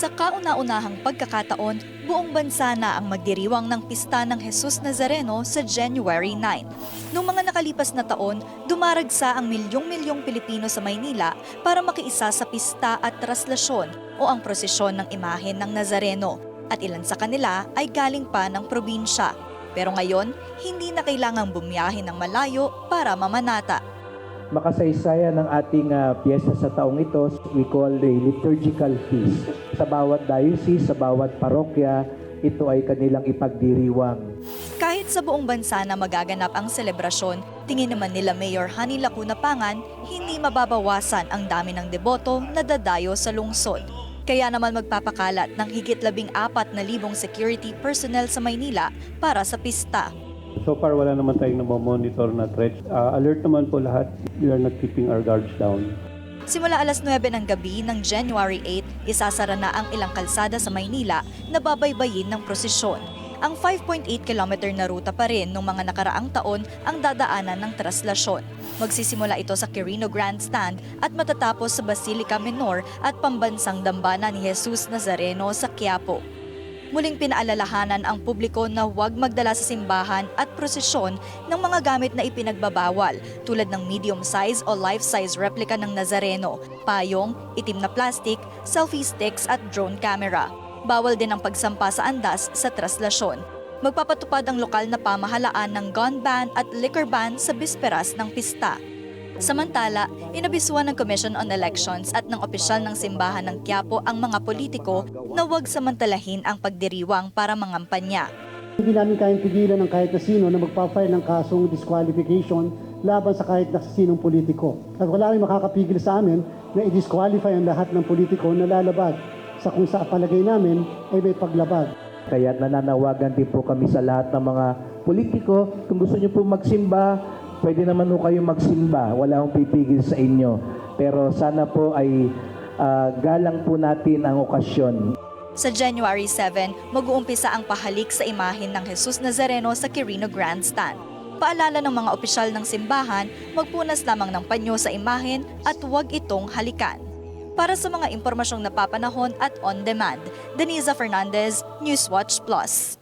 Sa kauna-unahang pagkakataon, buong bansa na ang magdiriwang ng pista ng Jesus Nazareno sa January 9. Noong mga nakalipas na taon, dumaragsa ang milyong-milyong Pilipino sa Maynila para makiisa sa pista at traslasyon o ang prosesyon ng imahen ng Nazareno at ilan sa kanila ay galing pa ng probinsya. Pero ngayon, hindi na kailangang bumiyahin ng malayo para mamanata. Makasaysayan ng ating ah, piyesta sa taong ito, we call the liturgical feast. Sa bawat diocese, sa bawat parokya, ito ay kanilang ipagdiriwang. Kahit sa buong bansa na magaganap ang selebrasyon, tingin naman nila Mayor Hani Lacuna Pangan, hindi mababawasan ang dami ng deboto na dadayo sa lungsod. Kaya naman magpapakalat ng higit labing apat na libong security personnel sa Maynila para sa pista. So far, wala naman tayong namomonitor na threats. Uh, alert naman po lahat. We are not keeping our guards down. Simula alas 9 ng gabi ng January 8, isasara na ang ilang kalsada sa Maynila na babaybayin ng prosesyon. Ang 5.8 kilometer na ruta pa rin noong mga nakaraang taon ang dadaanan ng traslasyon. Magsisimula ito sa Quirino Grandstand at matatapos sa Basilica Menor at pambansang dambana ni Jesus Nazareno sa Quiapo. Muling pinaalalahanan ang publiko na huwag magdala sa simbahan at prosesyon ng mga gamit na ipinagbabawal tulad ng medium-size o life-size replica ng Nazareno, payong, itim na plastic, selfie sticks at drone camera. Bawal din ang pagsampa sa andas sa traslasyon. Magpapatupad ang lokal na pamahalaan ng gun ban at liquor ban sa bisperas ng pista. Samantala, inabisuan ng Commission on Elections at ng opisyal ng simbahan ng Quiapo ang mga politiko na huwag samantalahin ang pagdiriwang para mangampanya. Hindi namin kayang pigilan ng kahit na sino na magpa-file ng kasong disqualification laban sa kahit na sinong politiko. At wala rin makakapigil sa amin na i-disqualify ang lahat ng politiko na lalabag sa kung sa palagay namin ay may paglabag. Kaya nananawagan din po kami sa lahat ng mga politiko, kung gusto niyo po magsimba, pwede naman po kayo magsimba. Wala akong pipigil sa inyo. Pero sana po ay ah, galang po natin ang okasyon. Sa January 7, mag-uumpisa ang pahalik sa imahen ng Jesus Nazareno sa Quirino Grandstand. Paalala ng mga opisyal ng simbahan, magpunas lamang ng panyo sa imahen at huwag itong halikan. Para sa mga impormasyong napapanahon at on-demand, Denisa Fernandez, Newswatch Plus.